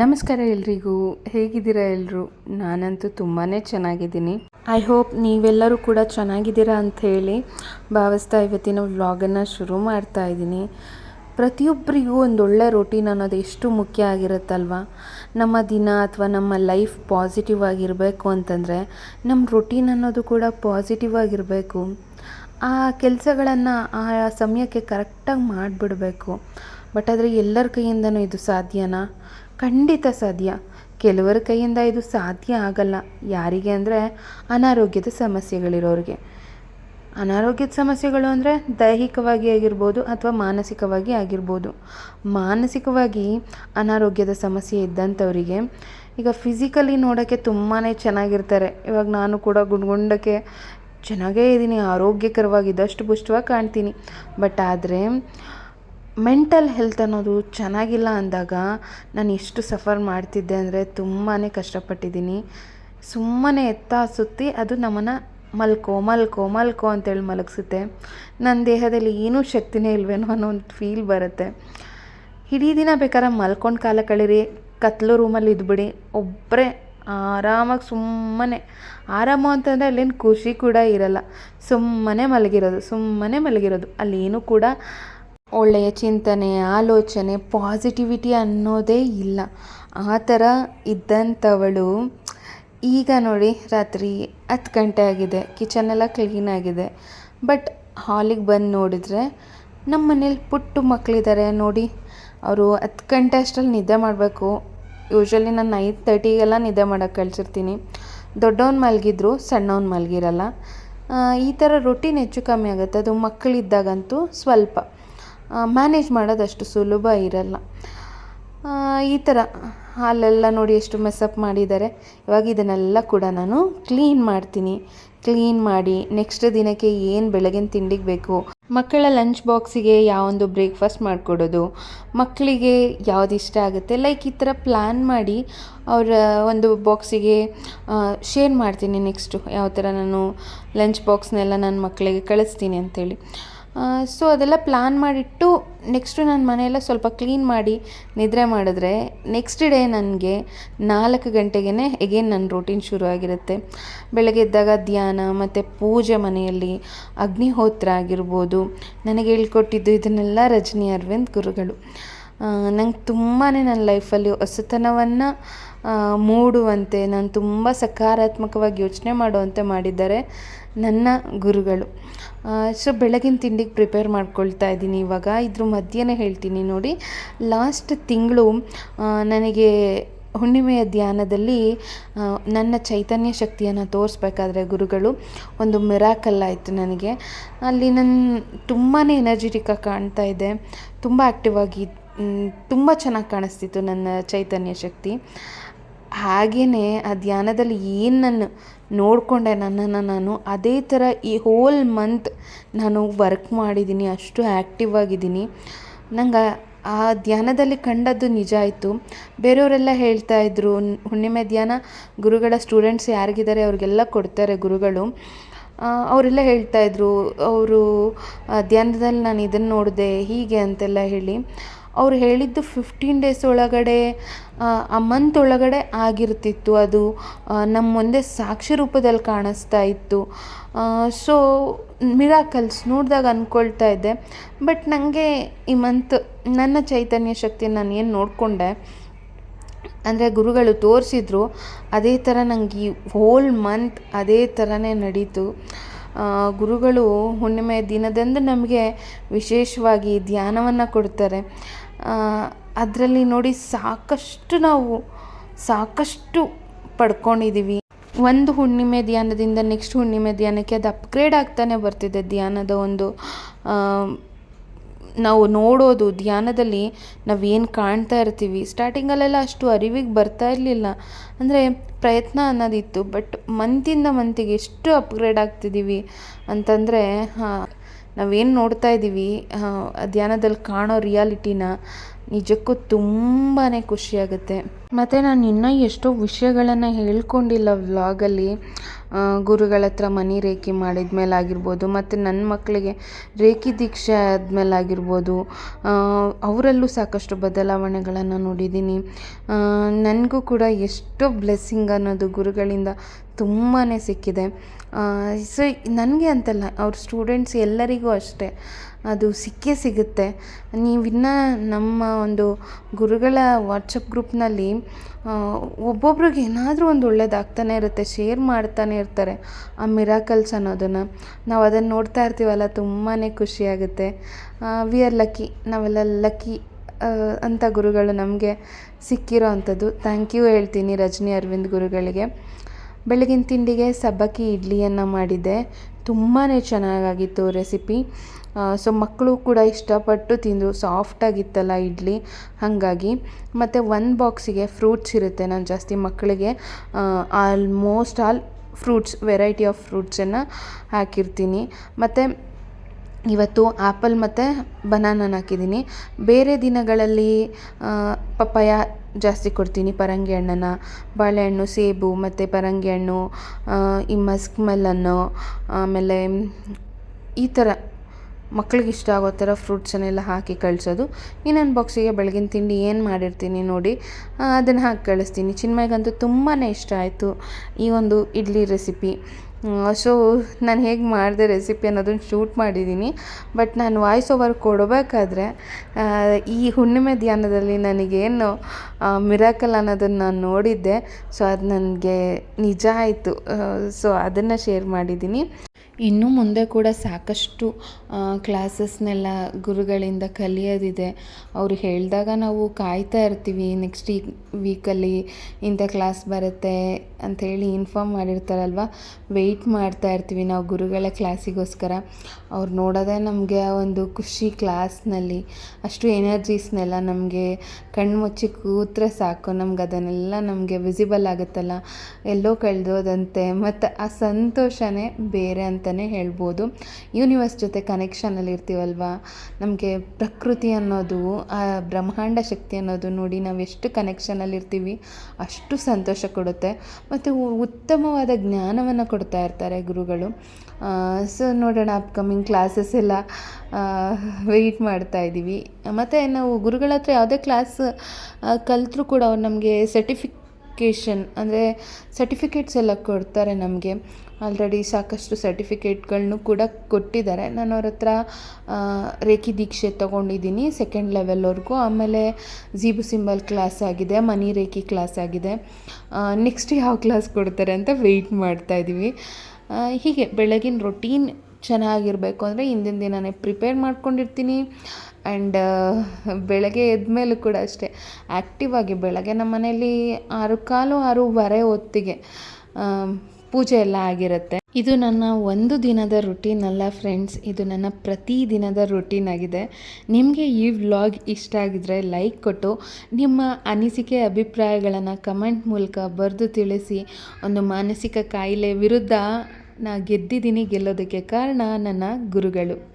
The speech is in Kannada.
ನಮಸ್ಕಾರ ಎಲ್ರಿಗೂ. ಹೇಗಿದ್ದೀರಾ ಎಲ್ಲರೂ ನಾನಂತೂ ತುಂಬಾ ಚೆನ್ನಾಗಿದ್ದೀನಿ. ಐ ಹೋಪ್ ನೀವೆಲ್ಲರೂ ಕೂಡ ಚೆನ್ನಾಗಿದ್ದೀರಾ ಹೇಳಿ ಭಾವಿಸ್ತಾ ಇವತ್ತಿನ ವ್ಲಾಗನ್ನು ಶುರು ಮಾಡ್ತಾ ಇದ್ದೀನಿ. ಪ್ರತಿಯೊಬ್ಬರಿಗೂ ಒಂದೊಳ್ಳೆ ರೊಟೀನ್ ಅನ್ನೋದು ಎಷ್ಟು ಮುಖ್ಯ ಆಗಿರುತ್ತಲ್ವ? ನಮ್ಮ ದಿನ ಅಥವಾ ನಮ್ಮ ಲೈಫ್ ಪಾಸಿಟಿವ್ ಆಗಿರಬೇಕು ಅಂತಂದರೆ ನಮ್ಮ ರೊಟೀನ್ ಅನ್ನೋದು ಕೂಡ ಪಾಸಿಟಿವ್ ಆಗಿರಬೇಕು. ಆ ಕೆಲಸಗಳನ್ನು ಆ ಸಮಯಕ್ಕೆ ಕರೆಕ್ಟಾಗಿ ಮಾಡಿಬಿಡಬೇಕು. ಬಟ್ ಆದರೆ ಎಲ್ಲರ ಕೈಯಿಂದನೂ ಇದು ಸಾಧ್ಯನಾ? ಖಂಡಿತ ಸಾಧ್ಯ. ಕೆಲವರ ಕೈಯಿಂದ ಇದು ಸಾಧ್ಯ ಆಗಲ್ಲ. ಯಾರಿಗೆ ಅಂದರೆ ಅನಾರೋಗ್ಯದ ಸಮಸ್ಯೆಗಳಿರೋರಿಗೆ. ಅನಾರೋಗ್ಯದ ಸಮಸ್ಯೆಗಳು ಅಂದರೆ ದೈಹಿಕವಾಗಿ ಆಗಿರ್ಬೋದು ಅಥವಾ ಮಾನಸಿಕವಾಗಿ ಆಗಿರ್ಬೋದು. ಮಾನಸಿಕವಾಗಿ ಅನಾರೋಗ್ಯದ ಸಮಸ್ಯೆ ಇದ್ದಂಥವರಿಗೆ ಈಗ ಫಿಸಿಕಲಿ ನೋಡೋಕ್ಕೆ ತುಂಬಾ ಚೆನ್ನಾಗಿರ್ತಾರೆ. ಇವಾಗ ನಾನು ಕೂಡ ಗುಂಡ್ಗುಂಡಕ್ಕೆ ಚೆನ್ನಾಗೇ ಇದ್ದೀನಿ, ಆರೋಗ್ಯಕರವಾಗಿ, ದಷ್ಟು ಪುಷ್ಟವಾಗಿ ಕಾಣ್ತೀನಿ. ಬಟ್ ಆದರೆ ಮೆಂಟಲ್ ಹೆಲ್ತ್ ಅನ್ನೋದು ಚೆನ್ನಾಗಿಲ್ಲ ಅಂದಾಗ ನಾನು ಎಷ್ಟು ಸಫರ್ ಮಾಡ್ತಿದ್ದೆ ಅಂದರೆ ತುಂಬಾ ಕಷ್ಟಪಟ್ಟಿದ್ದೀನಿ. ಸುಮ್ಮನೆ ಎತ್ತ ಸುತ್ತಿ ಅದು ನಮ್ಮನ್ನು ಮಲ್ಕೋ ಮಲ್ಕೋ ಮಲ್ಕೋ ಅಂತೇಳಿ ಮಲಗಿಸುತ್ತೆ. ನನ್ನ ದೇಹದಲ್ಲಿ ಏನೂ ಶಕ್ತಿನೇ ಇಲ್ವೇನೋ ಅನ್ನೋ ಒಂದು ಫೀಲ್ ಬರುತ್ತೆ. ಇಡೀ ದಿನ ಬೇಕಾದ್ರೆ ಮಲ್ಕೊಂಡು ಕಾಲ ಕಳೀರಿ, ಕತ್ಲು ರೂಮಲ್ಲಿ ಇದ್ಬಿಡಿ. ಒಬ್ಬರೇ ಆರಾಮಾಗಿ ಸುಮ್ಮನೆ, ಆರಾಮ ಅಂತಂದರೆ ಅಲ್ಲೇನು ಖುಷಿ ಕೂಡ ಇರಲ್ಲ. ಸುಮ್ಮನೆ ಮಲಗಿರೋದು ಸುಮ್ಮನೆ ಮಲಗಿರೋದು. ಅಲ್ಲೇನೂ ಕೂಡ ಒಳ್ಳೆಯ ಚಿಂತನೆ, ಆಲೋಚನೆ ಪಾಸಿಟಿವಿಟಿ ಅನ್ನೋದೇ ಇಲ್ಲ. ಆ ಥರ ಇದ್ದಂಥವಳು, ಈಗ ನೋಡಿ ರಾತ್ರಿ ಹತ್ತು ಗಂಟೆ ಆಗಿದೆ ಕಿಚನೆಲ್ಲ ಕ್ಲೀನ್ ಆಗಿದೆ. ಬಟ್ ಹಾಲಿಗೆ ಬಂದು ನೋಡಿದರೆ ನಮ್ಮ ಮನೇಲಿ ಪುಟ್ಟು ಮಕ್ಕಳಿದ್ದಾರೆ ನೋಡಿ. ಅವರು ಹತ್ತು ಗಂಟೆ ಅಷ್ಟರಲ್ಲಿ ನಿದ್ದೆ ಮಾಡಬೇಕು. ಯೂಶ್ವಲಿ ನಾನು ನೈನ್ ತರ್ಟಿಗೆಲ್ಲ ನಿದ್ದೆ ಮಾಡೋಕ್ಕೆ ಕಳಿಸಿರ್ತೀನಿ. ದೊಡ್ಡವನು ಮಲಗಿದ್ರು, ಸಣ್ಣವನು ಮಲಗಿರಲ್ಲ. ಈ ಥರ ರೊಟೀನ್ ಹೆಚ್ಚು ಕಮ್ಮಿ ಆಗುತ್ತೆ. ಅದು ಮಕ್ಕಳಿದ್ದಾಗಂತೂ ಸ್ವಲ್ಪ. ಮ್ಯಾನೇಜ್ ಮಾಡೋದಷ್ಟು ಸುಲಭ ಇರಲ್ಲ. ಈ ಥರ ಹಾಲೆಲ್ಲ ನೋಡಿ ಎಷ್ಟು ಮೆಸಪ್ ಮಾಡಿದ್ದಾರೆ. ಇವಾಗ ಇದನ್ನೆಲ್ಲ ಕೂಡ ನಾನು ಕ್ಲೀನ್ ಮಾಡ್ತೀನಿ. ಕ್ಲೀನ್ ಮಾಡಿ ನೆಕ್ಸ್ಟ್ ದಿನಕ್ಕೆ ಏನು ಬೆಳಗಿನ ತಿಂಡಿಗೆ ಬೇಕು? ಮಕ್ಕಳ ಲಂಚ್ ಬಾಕ್ಸಿಗೆ ಯಾವೊಂದು ಬ್ರೇಕ್ಫಾಸ್ಟ್ ಮಾಡಿಕೊಡೋದು? ಮಕ್ಕಳಿಗೆ ಯಾವ್ದು ಇಷ್ಟ ಆಗುತ್ತೆ? ಲೈಕ್ ಈ ಥರ ಪ್ಲ್ಯಾನ್ ಮಾಡಿ ಅವರ ಒಂದು ಬಾಕ್ಸಿಗೆ ಶೇರ್ ಮಾಡ್ತೀನಿ ನೆಕ್ಸ್ಟು ಯಾವ ಥರ ನಾನು ಲಂಚ್ ಬಾಕ್ಸ್ನೆಲ್ಲ ನನ್ನ ಮಕ್ಕಳಿಗೆ ಕಳಿಸ್ತೀನಿ ಅಂಥೇಳಿ ಸೊ ಅದೆಲ್ಲ ಪ್ಲ್ಯಾನ್ ಮಾಡಿಟ್ಟು ನೆಕ್ಸ್ಟು ನಾನು ಮನೆಯೆಲ್ಲ ಸ್ವಲ್ಪ ಕ್ಲೀನ್ ಮಾಡಿ ನಿದ್ರೆ ಮಾಡಿದ್ರೆ ನೆಕ್ಸ್ಟ್ ಡೇ ನನಗೆ ನಾಲ್ಕು ಗಂಟೆಗೇ ಎಗೇನ್ ನನ್ನ ರೂಟೀನ್ ಶುರು ಆಗಿರುತ್ತೆ ಬೆಳಗ್ಗೆ ಎದ್ದಾಗ ಧ್ಯಾನ ಮತ್ತು ಪೂಜೆ ಮನೆಯಲ್ಲಿ ಅಗ್ನಿಹೋತ್ರ ಆಗಿರ್ಬೋದು, ನನಗೆ ಹೇಳ್ಕೊಟ್ಟಿದ್ದು ಇದನ್ನೆಲ್ಲ ರಜನಿ ಅರವಿಂದ್ ಗುರುಗಳು. ನಂಗೆ ತುಂಬಾ ನನ್ನ ಲೈಫಲ್ಲಿ ಹೊಸತನವನ್ನು ಮೂಡುವಂತೆ, ನಾನು ತುಂಬ ಸಕಾರಾತ್ಮಕವಾಗಿ ಯೋಚನೆ ಮಾಡುವಂತೆ ಮಾಡಿದ್ದಾರೆ. ನನ್ನ ಗುರುಗಳು. ಸೊ ಬೆಳಗಿನ ತಿಂಡಿಗೆ ಪ್ರಿಪೇರ್ ಮಾಡ್ಕೊಳ್ತಾ ಇದ್ದೀನಿ ಇವಾಗ. ಇದ್ರ ಮಧ್ಯೆನೇ ಹೇಳ್ತೀನಿ ನೋಡಿ. ಲಾಸ್ಟ್ ತಿಂಗಳು ನನಗೆ ಹುಣ್ಣಿಮೆಯ ಧ್ಯಾನದಲ್ಲಿ ನನ್ನ ಚೈತನ್ಯ ಶಕ್ತಿಯನ್ನು ತೋರಿಸ್ಬೇಕಾದ್ರೆ ಗುರುಗಳು, ಒಂದು ಮಿರಾಕಲ್ ಆಯಿತು ನನಗೆ. ಅಲ್ಲಿ ನನ್ನ ತುಂಬಾ ಎನರ್ಜಿಟಿಕ್ಕಾಗಿ ಕಾಣ್ತಾ ಇದೆ. ತುಂಬ ಆ್ಯಕ್ಟಿವ್ ಆಗಿ ತುಂಬ ಚೆನ್ನಾಗಿ ಕಾಣಿಸ್ತಿತ್ತು ನನ್ನ ಚೈತನ್ಯ ಶಕ್ತಿ. ಹಾಗೆಯೇ ಆ ಧ್ಯಾನದಲ್ಲಿ ಏನು ನಾನು ನೋಡಿಕೊಂಡೆ ನನ್ನನ್ನು ನಾನು. ಅದೇ ಥರ ಈ ಹೋಲ್ ಮಂತ್ ನಾನು ವರ್ಕ್ ಮಾಡಿದ್ದೀನಿ, ಅಷ್ಟು ಆ್ಯಕ್ಟಿವ್ ಆಗಿದ್ದೀನಿ. ನಂಗೆ ಆ ಧ್ಯಾನದಲ್ಲಿ ಕಂಡದ್ದು ನಿಜ ಆಯಿತು. ಬೇರೆಯವರೆಲ್ಲ ಹೇಳ್ತಾ ಇದ್ರು, ಹುಣ್ಣಿಮೆ ಧ್ಯಾನ ಗುರುಗಳ ಸ್ಟೂಡೆಂಟ್ಸ್ ಯಾರಿಗಿದ್ದಾರೆ ಅವ್ರಿಗೆಲ್ಲ ಕೊಡ್ತಾರೆ ಗುರುಗಳು. ಅವರೆಲ್ಲ ಹೇಳ್ತಾಯಿದ್ರು ಅವರು ಧ್ಯಾನದಲ್ಲಿ ನಾನು ಇದನ್ನು ನೋಡಿದೆ, ಹೀಗೆ ಅಂತೆಲ್ಲ ಹೇಳಿ. ಅವ್ರು ಹೇಳಿದ್ದು ಫಿಫ್ಟೀನ್ ಡೇಸ್ ಒಳಗಡೆ, ಆ ಮಂತ್ ಒಳಗಡೆ ಆಗಿರ್ತಿತ್ತು ಅದು. ನಮ್ಮ ಮುಂದೆ ಸಾಕ್ಷಿ ರೂಪದಲ್ಲಿ ಕಾಣಿಸ್ತಾ ಇತ್ತು. ಸೊ ಮಿರಾಕಲ್ಸ್ ನೋಡಿದಾಗ ಅಂದ್ಕೊಳ್ತಾ ಇದ್ದೆ. ಬಟ್ ನನಗೆ ಈ ಮಂತ್ ನನ್ನ ಚೈತನ್ಯ ಶಕ್ತಿ ನಾನು ಏನು ನೋಡಿಕೊಂಡೆ, ಅಂದರೆ ಗುರುಗಳು ತೋರಿಸಿದ್ರು, ಅದೇ ಥರ ನನಗೆ ಈ ಹೋಲ್ ಮಂತ್ ಅದೇ ಥರನೇ ನಡೀತು. ಗುರುಗಳು ಹುಣ್ಣಿಮೆ ದಿನದಂದು ನಮಗೆ ವಿಶೇಷವಾಗಿ ಧ್ಯಾನವನ್ನು ಕೊಡ್ತಾರೆ. ಅದರಲ್ಲಿ ನೋಡಿ ಸಾಕಷ್ಟು ನಾವು ಸಾಕಷ್ಟು ಪಡ್ಕೊಂಡಿದ್ದೀವಿ. ಒಂದು ಹುಣ್ಣಿಮೆ ಧ್ಯಾನದಿಂದ ನೆಕ್ಸ್ಟ್ ಹುಣ್ಣಿಮೆ ಧ್ಯಾನಕ್ಕೆ ಅದು ಅಪ್ಗ್ರೇಡ್ ಆಗ್ತಾನೆ ಬರ್ತಿದೆ. ಧ್ಯಾನದ ಒಂದು ನಾವು ನೋಡೋದು, ಧ್ಯಾನದಲ್ಲಿ ನಾವೇನು ಕಾಣ್ತಾ ಇರ್ತೀವಿ, ಸ್ಟಾರ್ಟಿಂಗಲ್ಲೆಲ್ಲ ಅಷ್ಟು ಅರಿವಿಗೆ ಬರ್ತಾ ಇರಲಿಲ್ಲ. ಅಂದರೆ ಪ್ರಯತ್ನ ಅನ್ನೋದಿತ್ತು, ಬಟ್ ಮಂತಿಂದ ಮಂತಿಗೆ ಎಷ್ಟು ಅಪ್ಗ್ರೇಡ್ ಆಗ್ತಿದ್ದೀವಿ ಅಂತಂದರೆ ನಾವೇನು ನೋಡ್ತಾ ಇದ್ದೀವಿ ಧ್ಯಾನದಲ್ಲಿ ಕಾಣೋ ರಿಯಾಲಿಟಿನ ನಿಜಕ್ಕೂ ತುಂಬಾ ಖುಷಿಯಾಗುತ್ತೆ. ಮತ್ತು ನಾನು ಇನ್ನೂ ಎಷ್ಟೋ ವಿಷಯಗಳನ್ನು ಹೇಳ್ಕೊಂಡಿಲ್ಲ ವ್ಲಾಗಲ್ಲಿ. ಗುರುಗಳ ಹತ್ರ ಮನಿ ರೇಖೆ ಮಾಡಿದ ಮೇಲೆ ಆಗಿರ್ಬೋದು ಮತ್ತು ನನ್ನ ಮಕ್ಕಳಿಗೆ ರೇಖಿ ದೀಕ್ಷೆ ಆದಮೇಲೆ ಆಗಿರ್ಬೋದು ಅವರಲ್ಲೂ ಸಾಕಷ್ಟು ಬದಲಾವಣೆಗಳನ್ನು ನೋಡಿದ್ದೀನಿ. ನನಗೂ ಕೂಡ ಎಷ್ಟೋ ಬ್ಲೆಸ್ಸಿಂಗ್ ಅನ್ನೋದು ಗುರುಗಳಿಂದ ತುಂಬಾ ಸಿಕ್ಕಿದೆ. ಸೊ ನನಗೆ ಅಂತಲ್ಲ, ಅವ್ರ ಸ್ಟೂಡೆಂಟ್ಸ್ ಎಲ್ಲರಿಗೂ ಅಷ್ಟೇ. ಅದು ಸಿಕ್ಕೇ ಸಿಗುತ್ತೆ. ನೀವಿನ್ನು ನಮ್ಮ ಒಂದು ಗುರುಗಳ ವಾಟ್ಸಪ್ ಗ್ರೂಪ್ನಲ್ಲಿ ಒಬ್ಬೊಬ್ರಿಗೆ ಏನಾದರೂ ಒಂದು ಒಳ್ಳೇದಾಗ್ತಾನೆ ಇರುತ್ತೆ, ಶೇರ್ ಮಾಡ್ತಾನೆ ಇರ್ತಾರೆ, ಆ ಮಿರಾಕಲ್ಸ್ ಅನ್ನೋದನ್ನು. ನಾವು ಅದನ್ನು ನೋಡ್ತಾ ಇರ್ತೀವಲ್ಲ ತುಂಬಾ ಖುಷಿಯಾಗುತ್ತೆ. ವಿ ಆರ್ ಲಕ್ಕಿ ನಾವೆಲ್ಲ ಲಕ್ಕಿ ಅಂತ ಗುರುಗಳು ನಮಗೆ ಸಿಕ್ಕಿರೋ ಅಂಥದ್ದು. ಥ್ಯಾಂಕ್ ಯು ಹೇಳ್ತೀನಿ ರಜನಿ ಅರವಿಂದ್ ಗುರುಗಳಿಗೆ. ಬೆಳಗಿನ ತಿಂಡಿಗೆ ಸಬ್ಬಕ್ಕಿ ಇಡ್ಲಿಯನ್ನು ಮಾಡಿದ್ದೆ. ತುಂಬಾ ಚೆನ್ನಾಗಾಗಿತ್ತು ರೆಸಿಪಿ ಸೊ ಮಕ್ಕಳು ಕೂಡ ಇಷ್ಟಪಟ್ಟು ತಿಂದರು ಸಾಫ್ಟಾಗಿತ್ತಲ್ಲ ಇಡ್ಲಿ. ಹಾಗಾಗಿ ಮತ್ತು ಒಂದು ಬಾಕ್ಸಿಗೆ ಫ್ರೂಟ್ಸ್ ಇರುತ್ತೆ. ನಾನು ಜಾಸ್ತಿ ಮಕ್ಕಳಿಗೆ almost all fruits variety of ಫ್ರೂಟ್ಸನ್ನು ಹಾಕಿರ್ತೀನಿ. ಮತ್ತು ಇವತ್ತು ಆ್ಯಪಲ್ ಮತ್ತು ಬನಾನನ ಹಾಕಿದ್ದೀನಿ. ಬೇರೆ ದಿನಗಳಲ್ಲಿ ಪಪ್ಪಾಯ ಜಾಸ್ತಿ ಕೊಡ್ತೀನಿ. ಪರಂಗಿ ಹಣ್ಣನ್ನು, ಬಾಳೆಹಣ್ಣು, ಸೇಬು, ಮತ್ತು ಪರಂಗಿ ಹಣ್ಣು ಈ ಮಸ್ಕ್ ಮೆಲನ್ನು ಆಮೇಲೆ ಈ ಥರ ಮಕ್ಳಿಗೆ ಇಷ್ಟ ಆಗೋ ಥರ ಫ್ರೂಟ್ಸನ್ನೆಲ್ಲ ಹಾಕಿ ಕಳಿಸೋದು. ಇನ್ನೊಂದು ಬಾಕ್ಸಿಗೆ ಬೆಳಗಿನ ತಿಂಡಿ ಏನು ಮಾಡಿರ್ತೀನಿ ನೋಡಿ. ಅದನ್ನು ಹಾಕಿ ಕಳಿಸ್ತೀನಿ. ಚಿನ್ಮಯ್ಗಂತೂ ತುಂಬಾ ಇಷ್ಟ ಆಯಿತು ಈ ಒಂದು ಇಡ್ಲಿ ರೆಸಿಪಿ ಸೊ ನಾನು ಹೇಗೆ ಮಾಡಿದೆ ರೆಸಿಪಿ ಅನ್ನೋದನ್ನು ಶೂಟ್ ಮಾಡಿದ್ದೀನಿ ಬಟ್ ನಾನು ವಾಯ್ಸ್ ಓವರ್ ಕೊಡಬೇಕಾದ್ರೆ ಈ ಹುಣ್ಣಿಮೆ ಧ್ಯಾನದಲ್ಲಿ ನನಗೇನು ಮಿರಾಕಲ್ ಅನ್ನೋದನ್ನು ನಾನು ನೋಡಿದ್ದೆ. ಸೊ ಅದು ನನಗೆ ನಿಜ ಆಯಿತು. ಸೊ ಅದನ್ನು ಶೇರ್ ಮಾಡಿದ್ದೀನಿ ಇನ್ನು ಮುಂದೆ ಕೂಡ ಸಾಕಷ್ಟು ಕ್ಲಾಸಸ್ನೆಲ್ಲ ಗುರುಗಳಿಂದ ಕಲಿಯೋದಿದೆ. ಅವರು ಹೇಳಿದಾಗ ನಾವು ಕಾಯ್ತಾ ಇರ್ತೀವಿ ನೆಕ್ಸ್ಟ್ ಈ ವೀಕಲ್ಲಿ ಇಂಥ ಕ್ಲಾಸ್ ಬರುತ್ತೆ ಅಂಥೇಳಿ ಇನ್ಫಾರ್ಮ್ ಮಾಡಿರ್ತಾರಲ್ವ? ವೆಯ್ಟ್ ಮಾಡ್ತಾ ಇರ್ತೀವಿ ನಾವು ಗುರುಗಳ ಕ್ಲಾಸಿಗೋಸ್ಕರ ಅವ್ರು ನೋಡೋದೇ ನಮಗೆ ಒಂದು ಖುಷಿ ಕ್ಲಾಸ್ನಲ್ಲಿ ಅಷ್ಟು ಎನರ್ಜೀಸ್ನೆಲ್ಲ ನಮಗೆ ಕಣ್ಣು ಮುಚ್ಚಿ ಕೂತ್ರೆ ಸಾಕು. ನಮ್ಗೆ ಅದನ್ನೆಲ್ಲ ನಮಗೆ ವಿಸಿಬಲ್ ಆಗುತ್ತಲ್ಲ. ಎಲ್ಲೋ ಕಳೆದೋದಂತೆ. ಮತ್ತು ಆ ಸಂತೋಷನೇ ಬೇರೆ ಅಂತಲೇ ಹೇಳ್ಬೋದು. ಯೂನಿವರ್ಸ್ ಜೊತೆ ಕನೆಕ್ಷನಲ್ಲಿ ಇರ್ತೀವಲ್ವ? ನಮಗೆ ಪ್ರಕೃತಿ ಅನ್ನೋದು, ಆ ಬ್ರಹ್ಮಾಂಡ ಶಕ್ತಿ ಅನ್ನೋದು ನೋಡಿ ನಾವು ಎಷ್ಟು ಕನೆಕ್ಷನಲ್ಲಿ ಇರ್ತೀವಿ, ಅಷ್ಟು ಸಂತೋಷ ಕೊಡುತ್ತೆ. ಮತ್ತು ಉತ್ತಮವಾದ ಜ್ಞಾನವನ್ನು ಕೊಡ್ತಾ ಇರ್ತಾರೆ ಗುರುಗಳು. ಸೊ ನೋಡೋಣ ಅಪ್ಕಮಿಂಗ್ ಕ್ಲಾಸಸ್ ಎಲ್ಲ ವೆಯ್ಟ್ ಮಾಡ್ತಾ ಇದ್ದೀವಿ ಮತ್ತು ನಾವು ಗುರುಗಳ ಹತ್ರ ಯಾವುದೇ ಕ್ಲಾಸ್ ಕಲಿತ್ರೂ ಕೂಡ ಅವ್ರು ನಮಗೆ ಸರ್ಟಿಫಿಕೇಷನ್ ಅಂದರೆ ಸರ್ಟಿಫಿಕೇಟ್ಸ್ ಎಲ್ಲ ಕೊಡ್ತಾರೆ ನಮಗೆ. ಆಲ್ರೆಡಿ ಸಾಕಷ್ಟು ಸರ್ಟಿಫಿಕೇಟ್ಗಳನ್ನು ಕೂಡ ಕೊಟ್ಟಿದ್ದಾರೆ. ನಾನು ಅವ್ರ ಹತ್ರ ರೇಖಿ ದೀಕ್ಷೆ ತೊಗೊಂಡಿದ್ದೀನಿ ಸೆಕೆಂಡ್ ಲೆವೆಲ್ವರೆಗೂ ಆಮೇಲೆ ಜೀಬು ಸಿಂಬಲ್ ಕ್ಲಾಸ್ ಆಗಿದೆ, ಮನಿ ರೇಖಿ ಕ್ಲಾಸ್ ಆಗಿದೆ. ನೆಕ್ಸ್ಟ್ ಯಾವ ಕ್ಲಾಸ್ ಕೊಡ್ತಾರೆ ಅಂತ ವೆಯ್ಟ್ ಮಾಡ್ತಾ ಇದ್ದೀವಿ ಹೀಗೆ ಬೆಳಗಿನ ರೊಟೀನ್ ಚೆನ್ನಾಗಿರಬೇಕು ಅಂದರೆ ಹಿಂದಿನ ದಿನವೇ ಪ್ರಿಪೇರ್ ಮಾಡ್ಕೊಂಡಿರ್ತೀನಿ. ಆ್ಯಂಡ್ ಬೆಳಗ್ಗೆ ಎದ್ದ ಕೂಡ ಅಷ್ಟೇ. ಆ್ಯಕ್ಟಿವ್ ಆಗಿ ಬೆಳಗ್ಗೆ ನಮ್ಮ ಮನೇಲಿ ಆರು ಕಾಲು ಆರೂವರೆ ಹೊತ್ತಿಗೆ ಪೂಜೆ ಎಲ್ಲ ಆಗಿರುತ್ತೆ. ಇದು ನನ್ನ ಒಂದು ದಿನದ ರುಟೀನ್ ಅಲ್ಲ ಫ್ರೆಂಡ್ಸ್ ಇದು ನನ್ನ ಪ್ರತಿ ದಿನದ ರುಟೀನ್ ಆಗಿದೆ. ನಿಮಗೆ ಈ ವ್ಲಾಗ್ ಇಷ್ಟ ಆಗಿದ್ರೆ ಲೈಕ್ ಕೊಟ್ಟು, ನಿಮ್ಮ ಅನಿಸಿಕೆ ಅಭಿಪ್ರಾಯಗಳನ್ನು ಕಮೆಂಟ್ ಮೂಲಕ ಬರೆದು ತಿಳಿಸಿ, ಒಂದು ಮಾನಸಿಕ ಕಾಯಿಲೆ ವಿರುದ್ಧ ನಾ ಗೆದ್ದಿದ್ದೀನಿ ಗೆಲ್ಲೋದಕ್ಕೆ ಕಾರಣ ನನ್ನ ಗುರುಗಳು.